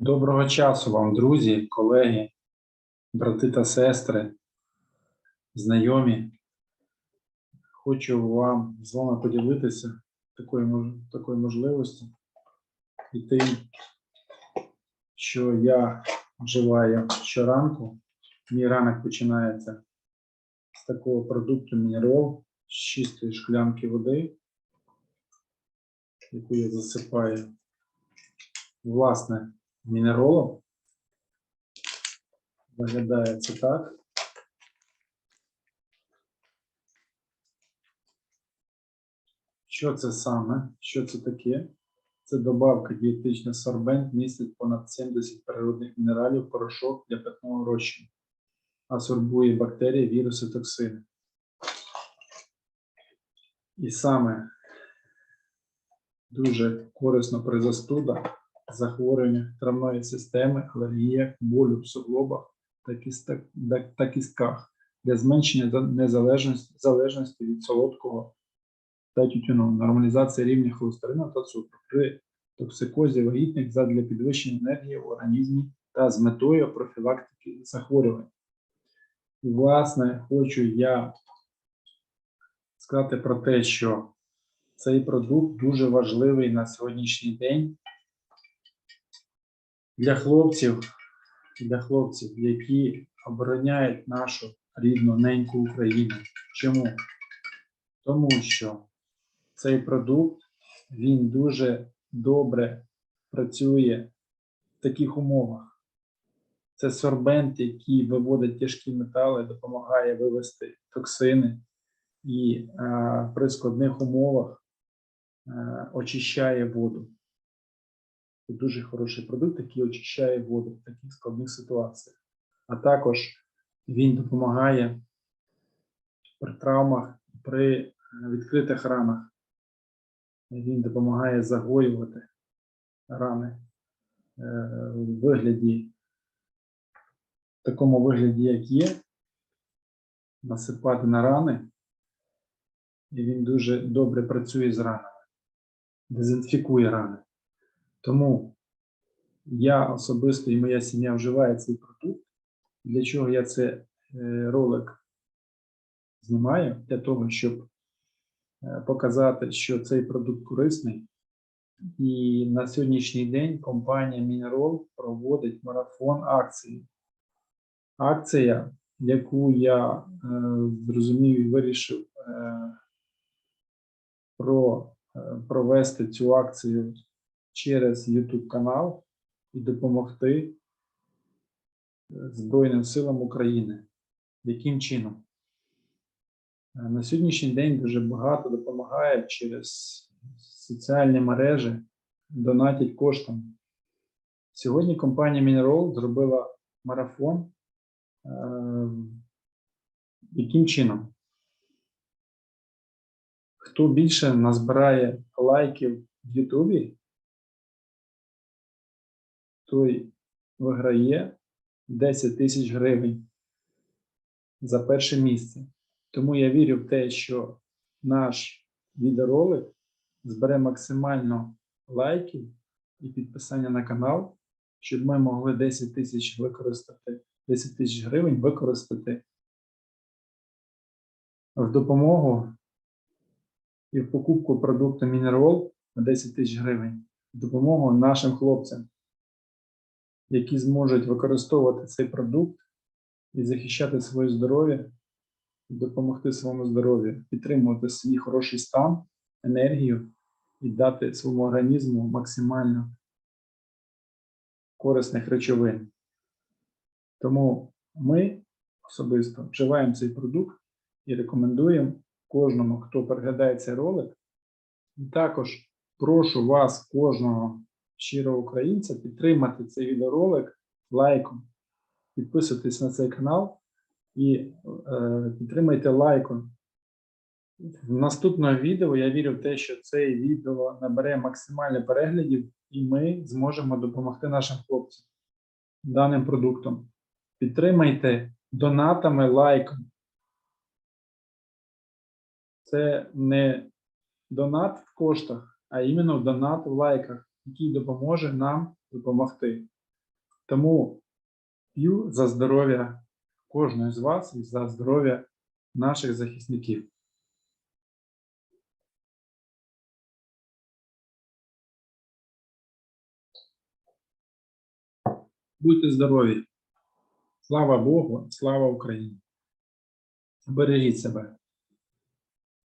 Доброго часу вам, друзі, колеги, брати та сестри, знайомі. Хочу вам з вами поділитися такою, такою можливістю і тим, що я вживаю щоранку. Мій ранок починається з такого продукту мінерал, з чистої шклянки води, яку я засипаю власне мінеролом. Виглядає це так. Що це саме? Що це таке? Це добавка дієтичний сорбент містить понад 70 природних мінералів, порошок для питного розчину, асорбує бактерії, віруси, токсини. І саме дуже корисно при застудах, захворюваннях травної системи, алергіях, болю в суглобах та кістках для зменшення незалежності залежності від солодкого та тютюну, нормалізація рівня холестерину та цукру при токсикозі вагітних задля підвищення енергії в організмі та з метою профілактики захворювань. І, власне, хочу я сказати про те, що цей продукт дуже важливий на сьогоднішній день для хлопців, для хлопців, які обороняють нашу рідну неньку Україну. Чому? Тому що цей продукт він дуже добре працює в таких умовах. Це сорбент, який виводить тяжкі метали, допомагає вивести токсини і е, при складних умовах е, очищає воду. Дуже хороший продукт, який очищає воду в таких складних ситуаціях. А також він допомагає при травмах, при е, відкритих ранах. Він допомагає загоювати рани е, в вигляді, в такому вигляді, як є, насипати на рани, і він дуже добре працює з ранами, дезінфікує рани. Тому я особисто і моя сім'я вживає цей продукт. Для чого я цей е, ролик знімаю? Для того, щоб е, показати, що цей продукт корисний. І на сьогоднішній день компанія Мінерол проводить марафон акцій. Акція, яку я е, зрозумів і вирішив про, провести цю акцію через YouTube канал і допомогти е, Збройним силам України. Яким чином? Е, На сьогоднішній день дуже багато допомагає через соціальні мережі, донатять коштом. Сьогодні компанія Mineral зробила марафон. Е, Яким чином? Хто більше назбирає лайків в Ютубі, той виграє 10 тисяч гривень за перше місце. Тому я вірю в те, що наш відеоролик збере максимально лайків і підписання на канал, щоб ми могли 10 тисяч використати, 10 тисяч гривень використати в допомогу і в покупку продукту Мінерал на 10 тисяч гривень в допомогу нашим хлопцям, які зможуть використовувати цей продукт і захищати своє здоров'я, допомогти своєму здоров'ю, підтримувати свій хороший стан, енергію і дати своєму організму максимально корисних речовин. Тому ми особисто вживаємо цей продукт і рекомендуємо кожному, хто переглядає цей ролик. Також прошу вас, кожного щирого українця, підтримати цей відеоролик лайком, підписуйтесь на цей канал і е, підтримайте лайком. В наступному відео я вірю в те, що це відео набере максимально переглядів, і ми зможемо допомогти нашим хлопцям даним продуктом. Підтримайте донатами, лайком. Це не донат в коштах, а іменно донат в лайках, який допоможе нам допомогти. Тому п'ю за здоров'я кожного з вас і за здоров'я наших захисників. Будьте здорові! Слава Богу, слава Україні! Бережіть себе!